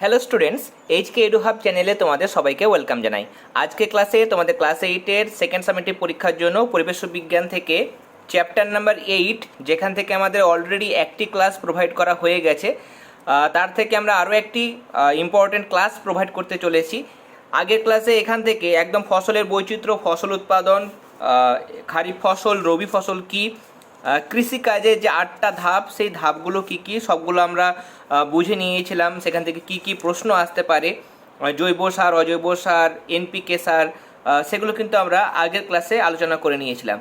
Hello students HK edu hub চ্যানেলে তোমাদের সবাইকে ওয়েলকাম জানাই। আজকে ক্লাসে তোমাদের ক্লাস এইটের সেকেন্ড সামেটিভ পরীক্ষার জন্য পরিবেশ বিজ্ঞান থেকে চ্যাপ্টার নাম্বার এইট যেখান থেকে আমাদের অলরেডি একটি ক্লাস প্রোভাইড করা হয়ে গেছে। তার থেকে আমরা আরও একটি ইম্পর্টেন্ট ক্লাস প্রোভাইড করতে চলেছি। আগের ক্লাসে এখান থেকে একদম ফসলের বৈচিত্র্য, ফসল উৎপাদন খারিফ ফসল, রবি ফসল কী কৃষিকাজের যে আটটা ধাপ, সেই ধাপগুলো কি কি? সবগুলো আমরা বুঝে নিয়েছিলাম। সেখান থেকে কি কি প্রশ্ন আসতে পারে? জৈব সার, অজৈব সার, এনপিকে সার সেগুলো কিন্তু আমরা আগের ক্লাসে আলোচনা করে নিয়েছিলাম।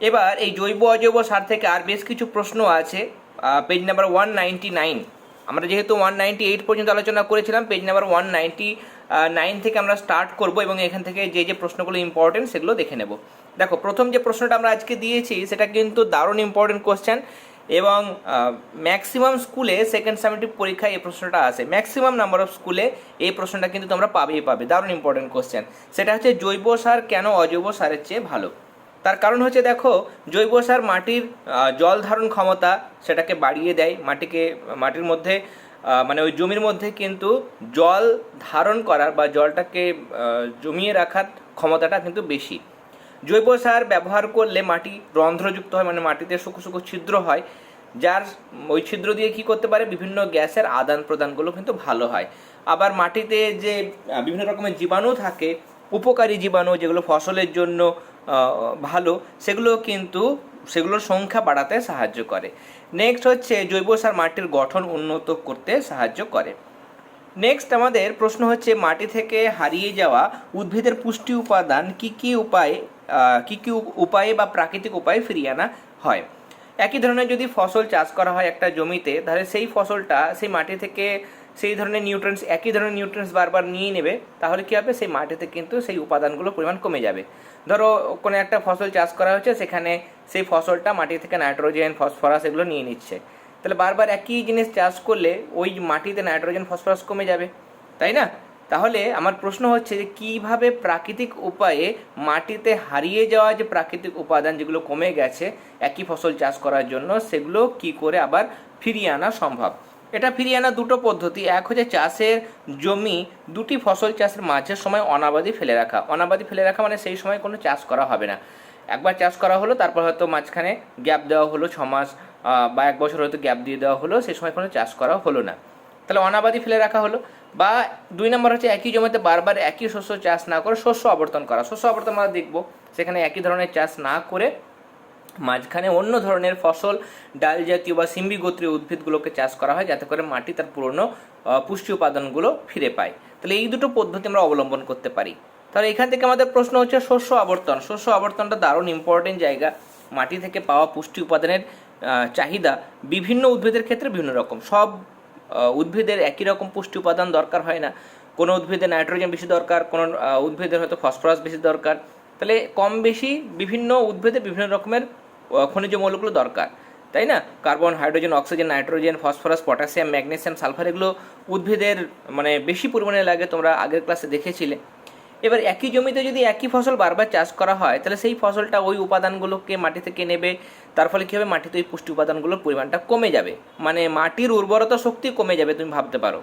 এবার এই জৈব, অজৈব সার থেকে আর বেশ কিছু প্রশ্ন আছে page number one ninety nine আমরা যেহেতু ওয়ান নাইনটি এইট পর্যন্ত আলোচনা করেছিলাম page number one ninety nine থেকে আমরা স্টার্ট করব এবং এখান থেকে যে যে প্রশ্নগুলো ইম্পর্টেন্ট সেগুলো দেখে নেব। দেখো, প্রথম যে প্রশ্নটা আমরা আজকে দিয়েছি, সেটা কিন্তু দারুণ ইম্পর্টেন্ট কোশ্চেন এবং ম্যাক্সিমাম স্কুলে সেকেন্ড সামেটিভ পরীক্ষায় এই প্রশ্নটা আসে। ম্যাক্সিমাম নাম্বার অফ স্কুলে এই প্রশ্নটা কিন্তু তোমরা পাবেই পাবে। দারুণ ইম্পর্টেন্ট কোশ্চেন সেটা হচ্ছে, জৈব সার কেন অজৈব সারের চেয়ে ভালো? তার কারণ হচ্ছে, দেখো, জৈব সার মাটির জল ধারণ ক্ষমতা সেটাকে বাড়িয়ে দেয়। মাটিকে, মাটির মধ্যে মানে ওই জমির মধ্যে কিন্তু জল ধারণ করার বা জলটাকে জমিয়ে রাখার ক্ষমতাটা কিন্তু বেশি। জৈব সার ব্যবহার করলে মাটি রন্ধ্রযুক্ত হয় মানে মাটিতে সূক্ষ্ম সূক্ষ্ম ছিদ্র হয়, যার ওই ছিদ্র দিয়ে কি করতে পারে? বিভিন্ন গ্যাসের আদান প্রদানগুলো কিন্তু ভালো হয়। আবার মাটিতে যে বিভিন্ন রকমের জীবাণু থাকে, উপকারী জীবাণু যেগুলো ফসলের জন্য ভালো, সেগুলো কিন্তু সেগুলোর সংখ্যা বাড়াতে সাহায্য করে। নেক্সট হচ্ছে জৈব সার মাটির গঠন উন্নত করতে সাহায্য করে। নেক্সট আমাদের প্রশ্ন হচ্ছে, মাটি থেকে হারিয়ে যাওয়া উদ্ভিদের পুষ্টি উপাদান কি কি উপায়ে কি কি উপায়ে বা প্রাকৃতিক উপায়ে ফিরিয়ে আনা হয়। একই ধরনের যদি ফসল চাষ করা হয় একটা জমিতে, তাহলে সেই ফসলটা সেই মাটি থেকে সেই ধরনের নিউট্রেন্স একই ধরনের নিউট্রেন্স বারবার নিয়ে নেবে, তাহলে কী হবে? সেই মাটিতে কিন্তু সেই উপাদানগুলোর পরিমাণ কমে যাবে। ধরো, কোনো একটা ফসল চাষ করা হচ্ছে, সেখানে সেই ফসলটা মাটি থেকে নাইট্রোজেন ফসফরাস এগুলো নিয়ে নিচ্ছে। তাহলে বারবার একই জিনিস চাষ করলে ওই মাটিতে নাইট্রোজেন ফসফরাস কমে যাবে, তাই না? তাহলে আমার প্রশ্ন হচ্ছে যে কীভাবে প্রাকৃতিক উপায়ে মাটিতে হারিয়ে যাওয়া যে প্রাকৃতিক উপাদান যেগুলো কমে গেছে, একই ফসল চাষ করার জন্য, সেগুলো কি করে আবার ফিরিয়ে আনা সম্ভব? এটা ফিরিয়ে আনা দুটো পদ্ধতি। এক হচ্ছে চাষের জমি দুটি ফসল চাষের মাঝের সময় অনাবাদি ফেলে রাখা। অনাবাদি ফেলে রাখা মানে সেই সময় কোনো চাষ করা হবে না। একবার চাষ করা হলো, তারপর হয়তো মাঝখানে গ্যাপ দেওয়া হলো, ছ মাস বা এক বছর হয়তো গ্যাপ দিয়ে দেওয়া হলো সেই সময় কোনো চাষ করা হলো না। তাহলে অনাবাদি ফেলে রাখা হলো। বা দুই নম্বর হচ্ছে একই জমিতে বারবার একই শস্য চাষ না করে শস্য আবর্তন করা। শস্য আবর্তন আমরা দেখব, সেখানে একই ধরনের চাষ না করে মাঝখানে অন্য ধরনের ফসল, ডাল জাতীয় বা সিম্বি গোত্রীয় উদ্ভিদগুলোকে চাষ করা হয়, যাতে করে মাটি তার পুরনো পুষ্টি উপাদানগুলো ফিরে পায়। তাহলে এই দুটো পদ্ধতি আমরা অবলম্বন করতে পারি। তাহলে এখান থেকে আমাদের প্রশ্ন হচ্ছে শস্য আবর্তন। শস্য আবর্তনটা দারুণ ইম্পর্টেন্ট জায়গা। মাটি থেকে পাওয়া পুষ্টি উপাদানের চাহিদা বিভিন্ন উদ্ভিদের ক্ষেত্রে বিভিন্ন রকম। সব উদ্ভিদের একই রকম পুষ্টি উপাদান দরকার হয় না। কোনো উদ্ভিদে নাইট্রোজেন বেশি দরকার, কোনো উদ্ভিদের হয়তো ফসফরাস বেশি দরকার। তাহলে কম বেশি বিভিন্ন উদ্ভিদে বিভিন্ন রকমের খনিজ মৌলগুলো দরকার, তাই না? Carbon, hydrogen, oxygen, nitrogen, phosphorus, potassium, magnesium, sulphur এগুলো উদ্ভিদের মানে বেশি পরিমাণে লাগে, তোমরা আগের ক্লাসে দেখেছিলে। এবার একই জমিতে যদি একই ফসল বারবার চাষ করা হয়, তাহলে সেই ফসলটা ওই উপাদানগুলোকে মাটি থেকে নেবে? তার ফলে কী হবে? মাটিতে ওই পুষ্টি উপাদানগুলোর পরিমাণটা কমে যাবে। মানে মাটির উর্বরতা শক্তি কমে যাবে তুমি ভাবতে পারো।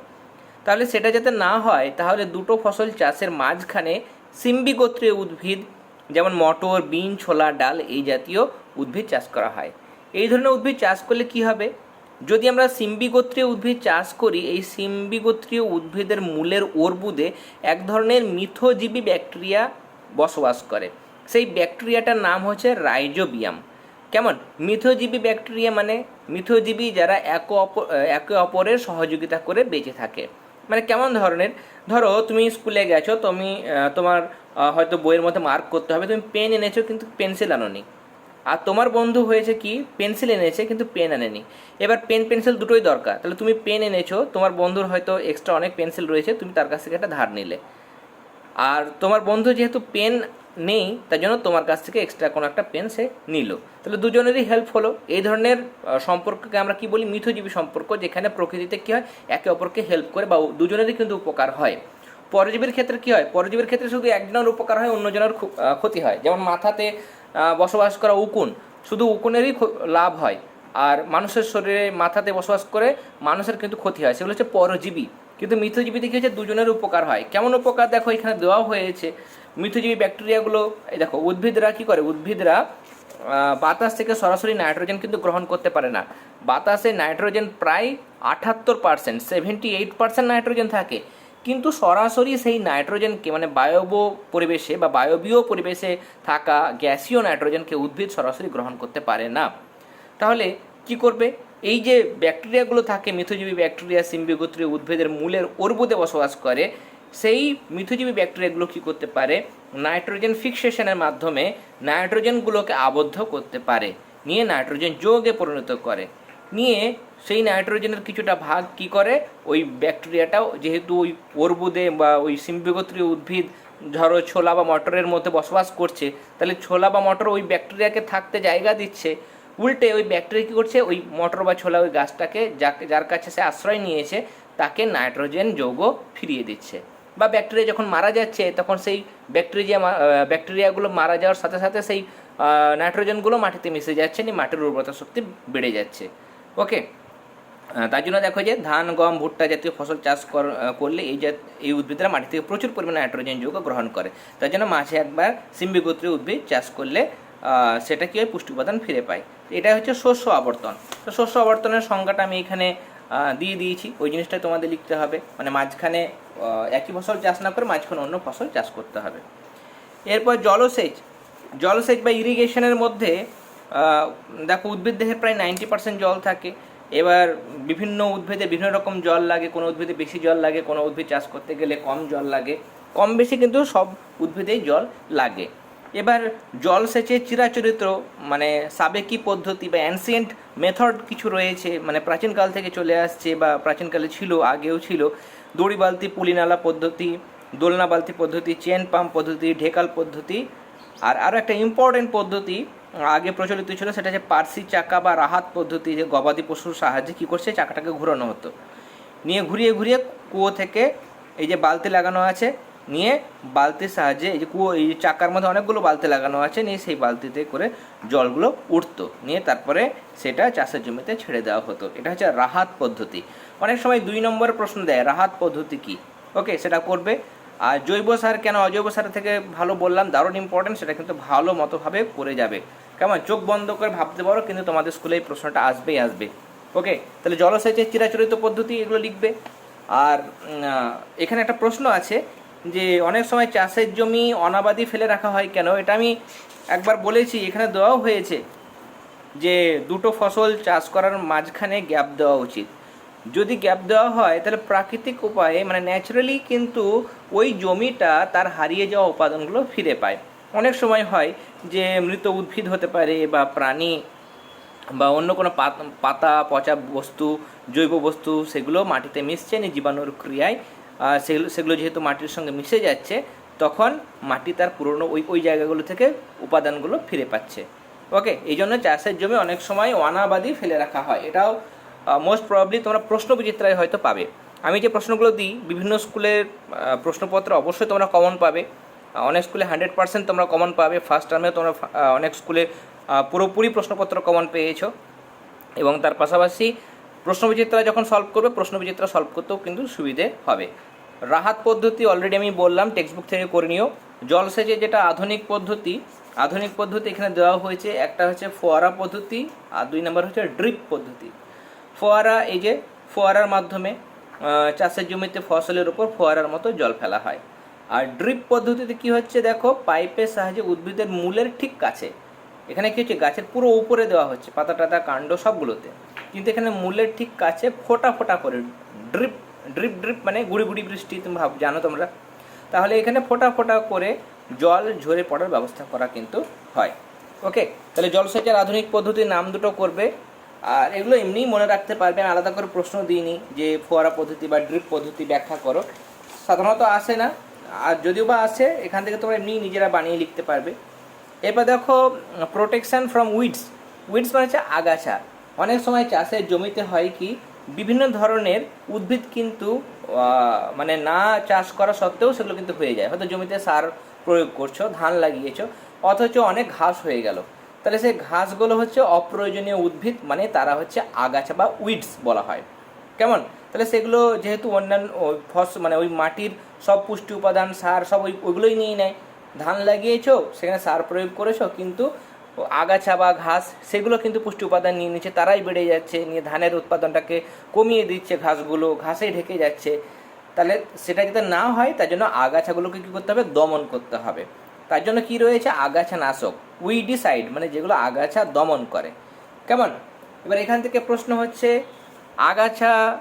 তাহলে সেটা যাতে না হয়, তাহলে দুটো ফসল চাষের মাঝখানে সিম্বি গোত্রীয় উদ্ভিদ, যেমন মটর, বিন, ছোলা, ডাল, এই জাতীয় উদ্ভিদ চাষ করা হয়। এই ধরনের উদ্ভিদ চাষ করলে কি হবে? যদি আমরা সিম্বি গোত্রীয় উদ্ভিদ চাষ করি, এই সিম্বি গোত্রীয় উদ্ভিদের মূলের অর্বুদে এক ধরনের মিথোজীবী ব্যাকটেরিয়া বসবাস করে। সেই ব্যাকটেরিয়াটার নাম হচ্ছে রাইজোবিয়াম। কেমন? মিথোজীবী ব্যাকটেরিয়া মানে মিথোজীবী যারা একে অপর, একে অপরের সহযোগিতা করে বেঁচে থাকে। মানে কেমন ধরনের? ধরো, তুমি স্কুলে গেছো, তুমি তোমার হয়তো বইয়ের মধ্যে মার্ক করতে হবে, তুমি পেন এনেছো কিন্তু পেন্সিল আনোনি। আর তোমার বন্ধু হয়েছে কি? পেন্সিল এনেছে কিন্তু পেন আনেনি। এবার পেন পেন্সিল দুটোই দরকার। তাহলে তুমি পেন এনেছো, তোমার বন্ধুর হয়তো এক্সট্রা অনেক পেন্সিল রয়েছে, তুমি তার কাছ থেকে একটা ধার নিলে। আর তোমার বন্ধু যেহেতু পেন নেই, তার জন্য তোমার কাছ থেকে এক্সট্রা কোনো একটা পেন সে নিল। তাহলে দুজনেরই হেল্প হলো। এই ধরনের সম্পর্ককে আমরা কি বলি? মিথজীবী সম্পর্ক, যেখানে প্রকৃতিতে কি হয়? একে অপরকে হেল্প করে বা দুজনেরই কিন্তু উপকার হয়। পরজীবীর ক্ষেত্রে কি হয়? পরজীবীর ক্ষেত্রে শুধু একজনের উপকার হয়, অন্যজনের ক্ষতি হয়। যেমন মাথাতে বসবাস করা উকুন, শুধু উকুনেরই লাভ হয়। আর মানুষের শরীরে মাথাতে বসবাস করে, মানুষের কিন্তু ক্ষতি হয়। সেগুলো হচ্ছে পরজীবী। কিন্তু মিথজীবীতে কি হচ্ছে দুজনের উপকার হয়। কেমন উপকার? দেখো, এখানে দেওয়া হয়েছে। মিথজীবী ব্যাকটেরিয়াগুলো, এই দেখো, উদ্ভিদরা কি করে? উদ্ভিদরা বাতাস থেকে সরাসরি নাইট্রোজেন কিন্তু গ্রহণ করতে পারে না। বাতাসে নাইট্রোজেন প্রায় আঠাত্তর percent seventy eight percent nitrogen থাকে। কিন্তু সরাসরি সেই নাইট্রোজেনকে মানে বায়ব পরিবেশে বা বায়বীয় পরিবেশে থাকা গ্যাসীয় নাইট্রোজেনকে উদ্ভিদ সরাসরি গ্রহণ করতে পারে না। তাহলে কি করবে? এই যে ব্যাকটেরিয়াগুলো থাকে, মিথজীবী ব্যাকটেরিয়া সিম্বিগোত্রী উদ্ভিদের মূলের অর্বুদে বসবাস করে সেই মিথজীবী ব্যাকটেরিয়াগুলো কি করতে পারে? নাইট্রোজেন ফিক্সেশনের মাধ্যমে নাইট্রোজেনগুলোকে আবদ্ধ করতে পারে, নিয়ে নাইট্রোজেন যোগে পরিণত করে। নিয়ে সেই নাইট্রোজেনের কিছুটা ভাগ কি করে? ওই ব্যাকটেরিয়াটাও, যেহেতু ওই অর্বুদে বা ওই সিম্বিগোত্রী উদ্ভিদ, ধরো ছোলা বা মটরের মধ্যে বসবাস করছে, তাহলে ছোলা বা মটর ওই ব্যাকটেরিয়াকে থাকতে জায়গা দিচ্ছে। উল্টে ওই ব্যাকটেরিয়া কী করছে? ওই মটর বা ছোলা ওই গাছটাকে, যাকে, যার কাছে সে আশ্রয় নিয়েছে, তাকে নাইট্রোজেন যৌগ ফিরিয়ে দিচ্ছে। বা ব্যাকটেরিয়া যখন মারা যাচ্ছে, তখন সেই ব্যাকটেরিয়া ব্যাকটেরিয়াগুলো মারা যাওয়ার সাথে সাথে সেই নাইট্রোজেনগুলো মাটিতে মিশে যাচ্ছে, নিয়ে মাটির উর্বরতা শক্তি বেড়ে যাচ্ছে। ওকে তার জন্য দেখো যে ধান, গম, ভুট্টা জাতীয় ফসল চাষ করলে এই জাত, এই উদ্ভিদরা মাটি থেকে প্রচুর পরিমাণে নাইট্রোজেন যৌগ গ্রহণ করে। তার জন্য মাসে একবার সিম্বিগোত্রী উদ্ভিদ চাষ করলে সেটা কি হয়? পুষ্টি উপাদান ফিরে পায়। এটা হচ্ছে শস্য আবর্তন। তো শস্য আবর্তনের সংজ্ঞাটা আমি এখানে দিয়ে দিয়েছি। ওই জিনিসটাই তোমাদের লিখতে হবে। মানে মাঝখানে একই ফসল চাষ না করে মাঝখানে অন্য ফসল চাষ করতে হবে। এরপর জলসেচ। জলসেচ বা ইরিগেশনের মধ্যে দেখো উদ্ভিদ দেহের প্রায় নাইনটি পার্সেন্ট জল থাকে। এবার বিভিন্ন উদ্ভিদে বিভিন্ন রকম জল লাগে। কোনো উদ্ভিদে বেশি জল লাগে, কোনো উদ্ভিদ চাষ করতে গেলে কম জল লাগে। কম বেশি কিন্তু সব উদ্ভিদেই জল লাগে। এবার জলসেচের চিরাচরিত মানে সাবেকি পদ্ধতি বা অ্যানসিয়েন্ট মেথড কিছু রয়েছে মানে প্রাচীনকাল থেকে চলে আসছে বা প্রাচীনকালে ছিল, আগেও ছিল। দড়ি বালতি পুলিনালা পদ্ধতি, দোলনা বালতি পদ্ধতি চেন পাম্প পদ্ধতি, ঢেকাল পদ্ধতি, আর আরও একটা ইম্পর্টেন্ট পদ্ধতি আগে প্রচলিত ছিল, সেটা হচ্ছে পার্সি চাকা বা রাহাত পদ্ধতি, যে গবাদি পশুর সাহায্যে কী করছে, চাকাটাকে ঘোরানো হতো। নিয়ে ঘুরিয়ে ঘুরিয়ে কুয়ো থেকে এই যে বালতি লাগানো আছে নিয়ে বালতির সাহায্যে এই যে কুয়ো, এই চাকার মধ্যে অনেকগুলো বালতি লাগানো আছে, নিয়ে সেই বালতিতে করে জলগুলো উঠতো। নিয়ে তারপরে সেটা চাষের জমিতে ছেড়ে দেওয়া হতো। এটা হচ্ছে রাহাত পদ্ধতি। অনেক সময় দুই নম্বরের প্রশ্ন দেয়, রাহাত পদ্ধতি কি? ওকে, সেটা করবে। আর জৈব সার কেন? অজৈব সার থেকে ভালো বললাম, দারুণ ইম্পর্টেন্ট সেটা কিন্তু ভালো মতোভাবে করে যাবে। কেমন? চোখ বন্ধ করে ভাবতে পারো, কিন্তু তোমাদের স্কুলে এই প্রশ্নটা আসবেই আসবে। ওকে, তাহলে জলসেচের চিরাচরিত পদ্ধতি এগুলো লিখবে। আর এখানে একটা প্রশ্ন আছে যে অনেক সময় চাষের জমি অনাবাদি ফেলে রাখা হয় কেন? এটা আমি একবার বলেছি, এখানে দেওয়াও হয়েছে যে দুটো ফসল চাষ করার মাঝখানে গ্যাপ দেওয়া উচিত। যদি গ্যাপ দেওয়া হয়, তাহলে প্রাকৃতিক উপায়ে মানে ন্যাচারালি কিন্তু ওই জমিটা তার হারিয়ে যাওয়া উপাদানগুলো ফিরে পায়। অনেক সময় হয় যে মৃত উদ্ভিদ হতে পারে বা প্রাণী বা অন্য কোনো পাত- পচা বস্তু, জৈব বস্তু, সেগুলো মাটিতে মিশছে, নিয়ে জীবাণুর ক্রিয়ায় সেগুলো সেগুলো যেহেতু মাটির সঙ্গে মিশে যাচ্ছে, তখন মাটি তার পুরনো ওই ওই জায়গাগুলো থেকে উপাদানগুলো ফিরে পাচ্ছে। ওকে এই জন্য চাষের জমি অনেক সময় অনাবাদি ফেলে রাখা হয়। এটাও মোস্ট প্রবাবলি তোমরা প্রশ্ন বিচিত্রায় হয়তো পাবে। আমি যে প্রশ্নগুলো দিই, বিভিন্ন স্কুলের প্রশ্নপত্র অবশ্যই তোমরা কমন পাবে। অনেক স্কুলে হান্ড্রেড পার্সেন্ট তোমরা কমন পাবে। ফার্স্ট টার্মে তোমরা অনেক স্কুলে পুরোপুরি প্রশ্নপত্র কমন পেয়েছ। এবং তার পাশাপাশি প্রশ্নবিচিত্রা যখন সলভ করবে, প্রশ্নবিচিত্রা সলভ করতেও কিন্তু সুবিধে হবে। রাহাত পদ্ধতি অলরেডি আমি বললাম টেক্সট বুক থেকে করে নিও। জলসেচে যেটা আধুনিক পদ্ধতি আধুনিক পদ্ধতি এখানে দেওয়া হয়েছে, একটা হচ্ছে ফোয়ারা পদ্ধতি, আর দুই নম্বর হচ্ছে ড্রিপ পদ্ধতি। ফোয়ারা, এই যে ফোয়ারার মাধ্যমে চাষের জমিতে ফসলের উপর ফোয়ারার মতো জল ফেলা হয়। আর ড্রিপ পদ্ধতিতে কি হচ্ছে দেখো, পাইপের সাহায্যে উদ্ভিদের মূলের ঠিক কাছে। এখানে কি হচ্ছে, গাছের পুরো উপরে দেওয়া হচ্ছে, পাতা টাতা, কাণ্ড সবগুলোতে। কিন্তু এখানে মূলের ঠিক কাছে ফোটা ফোটা করে ড্রিপ ড্রিপ ড্রিপ মানে গুড়ি গুড়ি বৃষ্টি, তুমি ভাব, জানো তোমরা। তাহলে এখানে ফোটা ফোটা করে জল ঝরে পড়ার ব্যবস্থা করা কিন্তু হয়। ওকে তাহলে জলসেচের আধুনিক পদ্ধতির নাম দুটো করবে। আর এগুলো এমনিই মনে রাখতে পারবে, আমি আলাদা করে প্রশ্ন দিইনি যে ফোয়ারা পদ্ধতি বা ড্রিপ পদ্ধতি ব্যাখ্যা করো। সাধারণত আসে না, আর যদিও বা আসে, এখান থেকে তোমরা এমনি নিজেরা বানিয়ে লিখতে পারবে। এরপর দেখো প্রোটেকশন ফ্রম উইডস উইডস মানে হচ্ছে আগাছা। অনেক সময় চাষের জমিতে হয় কি বিভিন্ন ধরনের উদ্ভিদ কিন্তু মানে না চাষ করা সত্ত্বেও সেগুলো কিন্তু হয়ে যায়। হয়তো জমিতে সার প্রয়োগ করছ, ধান লাগিয়েছো, অথচ অনেক ঘাস হয়ে গেল। তাহলে সেই ঘাসগুলো হচ্ছে অপ্রয়োজনীয় উদ্ভিদ মানে তারা হচ্ছে আগাছা বা উইডস বলা হয়। কেমন? তাহলে সেগুলো যেহেতু অন্যান্য ফস মানে ওই মাটির সব পুষ্টি উপাদান, সার সব ওই, ওইগুলোই নিয়ে নেয়। ধান লাগিয়েছো, সেখানে সার প্রয়োগ করেছ, কিন্তু আগাছা বা ঘাস, সেগুলো কিন্তু পুষ্টি উপাদান নিয়ে নিচ্ছে, তারাই বেড়ে যাচ্ছে, নিয়ে ধানের উৎপাদনটাকে কমিয়ে দিচ্ছে ঘাসগুলো, ঘাসেই ঢেকে যাচ্ছে। তাহলে সেটা যাতে না হয়, তার জন্য আগাছাগুলোকে কী করতে হবে? দমন করতে হবে। তার জন্য কি রয়েছে? আগাছা নাশক উইডিসাইড মানে যেগুলো আগাছা দমন করে। কেমন? এবার এখান থেকে প্রশ্ন হচ্ছে, আগাছা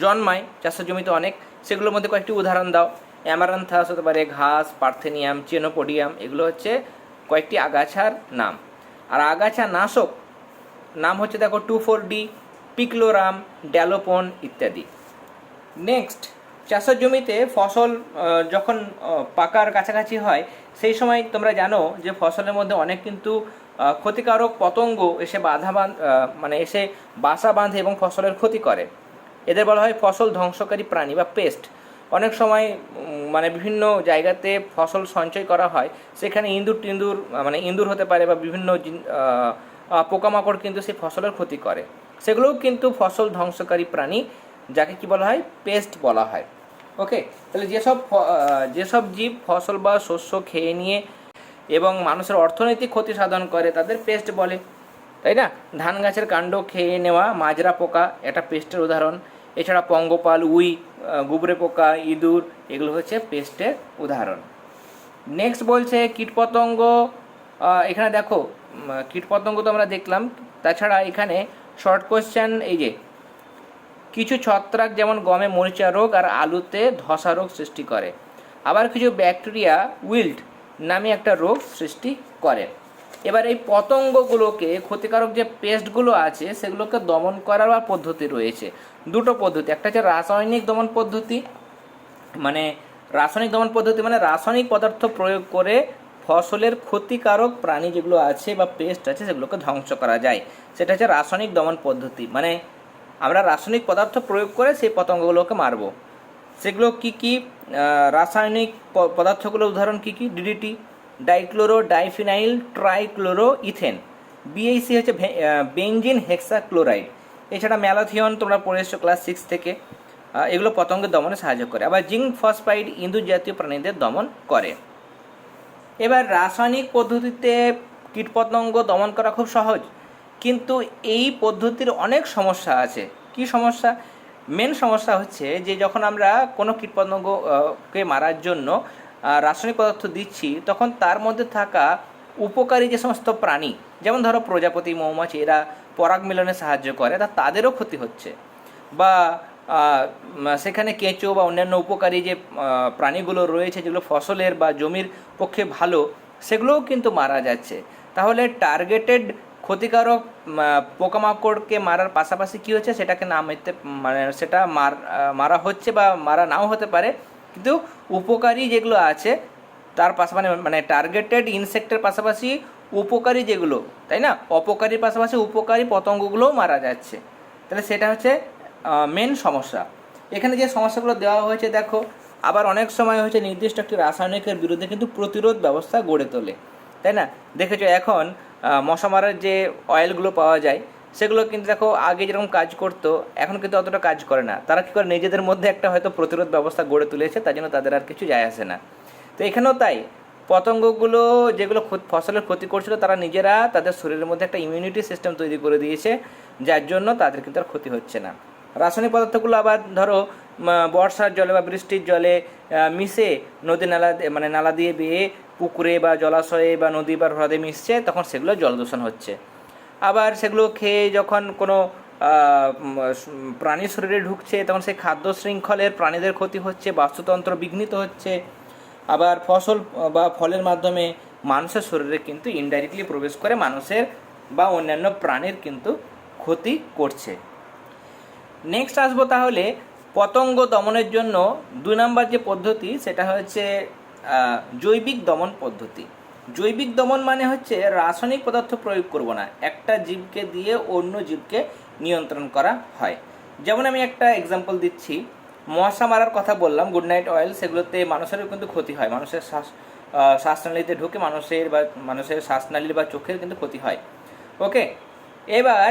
জন্মায়, চাষের জমিতে অনেক, সেগুলোর মধ্যে কয়েকটি উদাহরণ দাও। অ্যামারান্থাস হতে পারে, ঘাস, পার্থেনিয়াম, চেনোপোডিয়াম, এগুলো হচ্ছে কয়েকটি আগাছার নাম। আর আগাছা নাশক নাম হচ্ছে দেখো two four D, picloram, dalapon ইত্যাদি। নেক্সট, চাষের জমিতে ফসল যখন পাকার কাছাকাছি হয়, সেই সময় তোমরা জানো যে ফসলের মধ্যে অনেক কিন্তু ক্ষতিকারক পতঙ্গ এসে বাধা বাঁধ মানে এসে বাসা বাঁধে এবং ফসলের ক্ষতি করে। এদের বলা হয় ফসল ধ্বংসকারী প্রাণী বা পেস্ট। অনেক সময় মানে বিভিন্ন জায়গাতে ফসল সঞ্চয় করা হয়। সেখানে ইঁদুর টিন্দুর মানে ইঁদুর হতে পারে বা বিভিন্ন পোকামাকড় কিন্তু সেই ফসলের ক্ষতি করে। সেগুলোও কিন্তু ফসল ধ্বংসকারী প্রাণী, যাকে কি বলা হয়? পেস্ট বলা হয়। ওকে তাহলে যেসব যেসব জীব ফসল বা শস্য খেয়ে নিয়ে এবং মানুষের অর্থনৈতিক ক্ষতি সাধন করে, তাদের পেস্ট বলে। তাই না? ধান গাছের কাণ্ড খেয়ে নেওয়া, মাজরা পোকা, এটা পেস্টের উদাহরণ। এছাড়া পঙ্গপাল, উই গুবরে পোকা, ইঁদুর, এগুলো হচ্ছে পেস্টের উদাহরণ। নেক্সট বলছে কীটপতঙ্গ এখানে দেখো কীটপতঙ্গ তো আমরা দেখলাম, তাছাড়া এখানে শর্ট কোয়েশ্চেন এই যে, কিছু ছত্রাক যেমন গমে মরিচা রোগ আর আলুতে ধসা রোগ সৃষ্টি করে। আবার কিছু ব্যাকটেরিয়া উইল্ড নামে একটা রোগ সৃষ্টি করে। এবার এই পতঙ্গগুলোকে ক্ষতিকারক যে পেস্টগুলো আছে, সেগুলোকে দমন করার আর পদ্ধতি রয়েছে। দুটো পদ্ধতি, একটা হচ্ছে রাসায়নিক দমন পদ্ধতি মানে রাসায়নিক দমন পদ্ধতি মানে রাসায়নিক পদার্থ প্রয়োগ করে ফসলের ক্ষতিকারক প্রাণী যেগুলো আছে বা পেস্ট আছে, সেগুলোকে ধ্বংস করা যায়। সেটা হচ্ছে রাসায়নিক দমন পদ্ধতি। মানে আমরা রাসায়নিক পদার্থ প্রয়োগ করে সেই পতঙ্গগুলোকে মারবো। সেগুলো কি কি রাসায়নিক পদার্থগুলোর উদাহরণ কি কি? DDT dichloro diphenyl trichloro ethane BHC হচ্ছে বেঞ্জিন হেক্সাক্লোরাইড। এছাড়া ম্যালাথিয়ন তোমরা পড়ে এসছো ক্লাস সিক্স থেকে। এগুলো পতঙ্গের দমনে সাহায্য করে। আবার জিঙ্ক ফসফাইড ইঁদুর জাতীয় প্রাণীদের দমন করে। এবার রাসায়নিক পদ্ধতিতে কীটপতঙ্গ দমন করা খুব সহজ। কিন্তু এই পদ্ধতির অনেক সমস্যা আছে। কি সমস্যা? মেন সমস্যা হচ্ছে যে যখন আমরা কোনো কীটপতঙ্গকে মারার জন্য রাসায়নিক পদার্থ দিচ্ছি, তখন তার মধ্যে থাকা উপকারী যে সমস্ত প্রাণী, যেমন ধরো প্রজাপতি, মৌমাছি, এরা পরাগ মিলনে সাহায্য করে, তা তাদেরও ক্ষতি হচ্ছে। বা সেখানে কেঁচো বা অন্যান্য উপকারী যে প্রাণীগুলো রয়েছে, যেগুলো ফসলের বা জমির পক্ষে ভালো, সেগুলোও কিন্তু মারা যাচ্ছে। তাহলে টার্গেটেড ক্ষতিকারক পোকামাকড়কে মারার পাশাপাশি কী হচ্ছে? সেটাকে না মারতে মানে সেটা মার মারা হচ্ছে বা মারা নাও হতে পারে। কিন্তু উপকারী যেগুলো আছে, তার পাশাপাশি মানে মানে টার্গেটেড ইনসেক্টের পাশাপাশি উপকারী যেগুলো, তাই না? অপকারীর পাশাপাশি উপকারী পতঙ্গগুলোও মারা যাচ্ছে। তাহলে সেটা হচ্ছে মেন সমস্যা। এখানে যে সমস্যাগুলো দেওয়া হয়েছে, দেখো, আবার অনেক সময় হচ্ছে নির্দিষ্ট একটি রাসায়নিকের বিরুদ্ধে কিন্তু প্রতিরোধ ব্যবস্থা গড়ে তোলে, তাই না? দেখেছ এখন মশা মারার যে অয়েলগুলো পাওয়া যায় সেগুলো কিন্তু দেখো আগে যেরকম কাজ করতো, এখন কিন্তু অতটা কাজ করে না। তারা কী করে? নিজেদের মধ্যে একটা হয়তো প্রতিরোধ ব্যবস্থা গড়ে তুলেছে, তার জন্য তাদের আর কিছু যায় আসে না। তো এখানেও তাই। পতঙ্গগুলো যেগুলো ফসলের ক্ষতি করছিল, তারা নিজেরা তাদের শরীরের মধ্যে একটা ইমিউনিটি সিস্টেম তৈরি করে দিয়েছে, যার জন্য তাদের কিন্তু আর ক্ষতি হচ্ছে না। রাসায়নিক পদার্থগুলো আবার ধরো বর্ষার জলে বা বৃষ্টির জলে মিশে নদী নালা মানে নালা দিয়ে বেয়ে পুকুরে বা জলাশয়ে বা নদী বা হ্রদে মিশছে, তখন সেগুলো জল দূষণ হচ্ছে। আবার সেগুলো খেয়ে যখন কোনো প্রাণীর শরীরে ঢুকছে, তখন সেই খাদ্য শৃঙ্খলের প্রাণীদের ক্ষতি হচ্ছে, বাস্তুতন্ত্র বিঘ্নিত হচ্ছে। আবার ফসল বা ফলের মাধ্যমে মানুষের শরীরে কিন্তু ইনডাইরেক্টলি প্রবেশ করে মানুষের বা অন্যান্য প্রাণীর কিন্তু ক্ষতি করছে। নেক্সট আসব তাহলে পতঙ্গ দমনের জন্য। দুই নম্বর যে পদ্ধতি, সেটা হচ্ছে জৈবিক দমন পদ্ধতি। জৈবিক দমন মানে হচ্ছে রাসায়নিক পদার্থ প্রয়োগ করব না। একটা জীবকে দিয়ে অন্য জীবকে নিয়ন্ত্রণ করা হয়। যেমন আমি একটা এক্সাম্পল দিচ্ছি। মশা মারার কথা বললাম গুড নাইট অয়েল সেগুলোতে মানুষেরও কিন্তু ক্ষতি হয়। মানুষের শ্বাস শ্বাসনালীতে ঢুকে মানুষের বা, মানুষের শ্বাসনালীর বা চোখের কিন্তু ক্ষতি হয়। ওকে এবার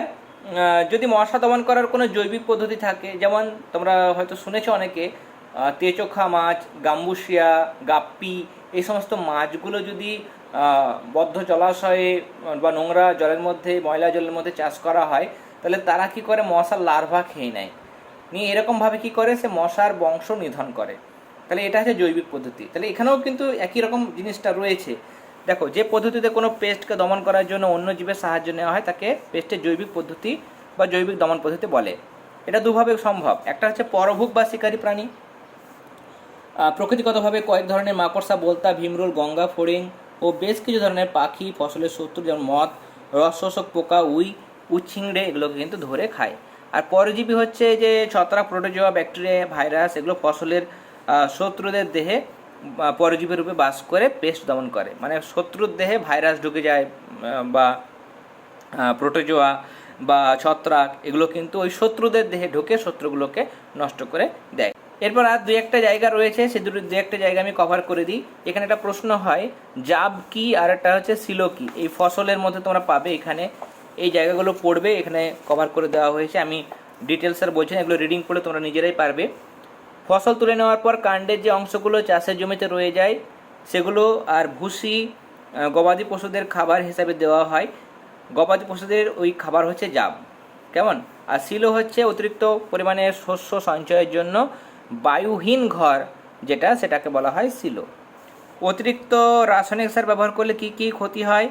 যদি মশা দমন করার কোনো জৈবিক পদ্ধতি থাকে, যেমন তোমরা হয়তো শুনেছো অনেকে তেচোখা মাছ গাম্বুসিয়া গাপ্পি, এই সমস্ত মাছগুলো যদি বদ্ধ জলাশয়ে বা নোংরা জলের মধ্যে, ময়লা জলের মধ্যে চাষ করা হয়, তাহলে তারা কি করে মশার লার্ভা খেয়ে নেয়? নিয়ে এরকমভাবে কি করে? সে মশার বংশ নিধন করে। তাহলে এটা হচ্ছে জৈবিক পদ্ধতি। তাহলে এখানেও কিন্তু একই রকম জিনিসটা রয়েছে। দেখো, যে পদ্ধতিতে কোনো পেস্টকে দমন করার জন্য অন্য জীবের সাহায্য নেওয়া হয়, তাকে পেস্টের জৈবিক পদ্ধতি বা জৈবিক দমন পদ্ধতি বলে। এটা দুভাবে সম্ভব। একটা হচ্ছে পরভুক বা শিকারী প্রাণী। প্রকৃতিগতভাবে কয়েক ধরনের মাকড়সা, বলতা, ভীমরুল, গঙ্গা, ফড়িং ও বেশ কিছু ধরনের পাখি, ফসলের শত্রু যেমন মদ, রস শোষক পোকা, উই, উচ্ছিংড়ে এগুলোকে কিন্তু ধরে খায়। আর পরজীবী হচ্ছে যে ছত্রাক, প্রোটোজোয়া, ব্যাকটেরিয়া, ভাইরাস এগুলো ফসলের শত্রুদের দেহে পরজীবী রূপে বাস করে, পেস্ট দমন করে। মানে শত্রুর দেহে ভাইরাস ঢুকে যায় বা প্রোটোজোয়া বা ছত্রাক এগুলো কিন্তু ওই শত্রুদের দেহে ঢুকে শত্রুগুলোকে নষ্ট করে দেয়। এরপর আর দুই একটা জায়গা রয়েছে, সে দুটো দু একটা জায়গা আমি কভার করে দিই। এখানে একটা প্রশ্ন হয়, জাব কি আর একটা হচ্ছে সিলো কি? এই ফসলের মধ্যে তোমরা পাবে এখানে, এই জায়গাগুলো পড়বে, এখানে কভার করে দেওয়া হয়েছে। আমি ডিটেলস ডিটেলসের বলছি এগুলো রিডিং করে তোমরা নিজেরাই পারবে। ফসল তুলে নেওয়ার পর কাণ্ডের যে অংশগুলো চাষের জমিতে রয়ে যায়, সেগুলো আর ভুসি গবাদি পশুদের খাবার হিসাবে দেওয়া হয়। গবাদি পশুদের ওই খাবার হচ্ছে জাব। কেমন? আর সিলো হচ্ছে অতিরিক্ত পরিমাণে শস্য সঞ্চয়ের জন্য। বায়ুহীন ঘর, যেটা সেটাকে বলা হয় সিলো। অতিরিক্ত রাসায়নিক সার ব্যবহার করলে কি কি ক্ষতি হয়?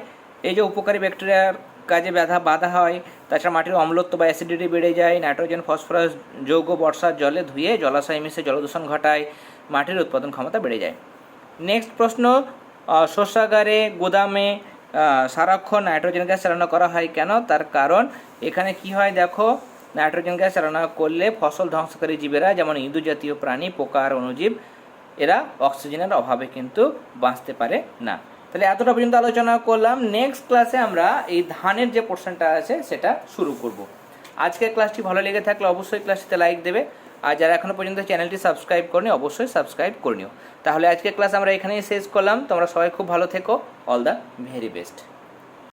এই যে উপকারী ব্যাকটেরিয়ার কাজে বাধা বাধা হয়, তাছাড়া মাটির অম্লত্ব বা অ্যাসিডিটি বেড়ে যায়, নাইট্রোজেন, ফসফরাস, যৌগ বর্ষার জলে ধুয়ে জলাশয় মিশে জলদূষণ ঘটায়, মাটির উৎপাদন ক্ষমতা বেড়ে যায়। নেক্সট প্রশ্ন শস্যাগারে, গুদামে সারাক্ষণ নাইট্রোজেন গ্যাস চালনা করা হয় কেন? তার কারণ, এখানে কি হয় দেখো নাইট্রোজেন গ্যাস রান্না করলে ফসল ধ্বংসকারী জীবেরা, যেমন ইঁদুর জাতীয় প্রাণী, পোকা আর অণুজীব, এরা অক্সিজেনের অভাবে কিন্তু বাঁচতে পারে না। তাহলে এতটা পর্যন্ত আলোচনা করলাম। নেক্সট ক্লাসে আমরা এই ধানের যে পোর্শনটা আছে, সেটা শুরু করব। আজকের ক্লাসটি ভালো লেগে থাকলে অবশ্যই ক্লাসটিতে লাইক দেবে। আর যারা এখনও পর্যন্ত চ্যানেলটি সাবস্ক্রাইব করনি, অবশ্যই সাবস্ক্রাইব করে নিও। তাহলে আজকের ক্লাস আমরা এখানেই শেষ করলাম। তোমরা সবাই খুব ভালো থেকো। All the very best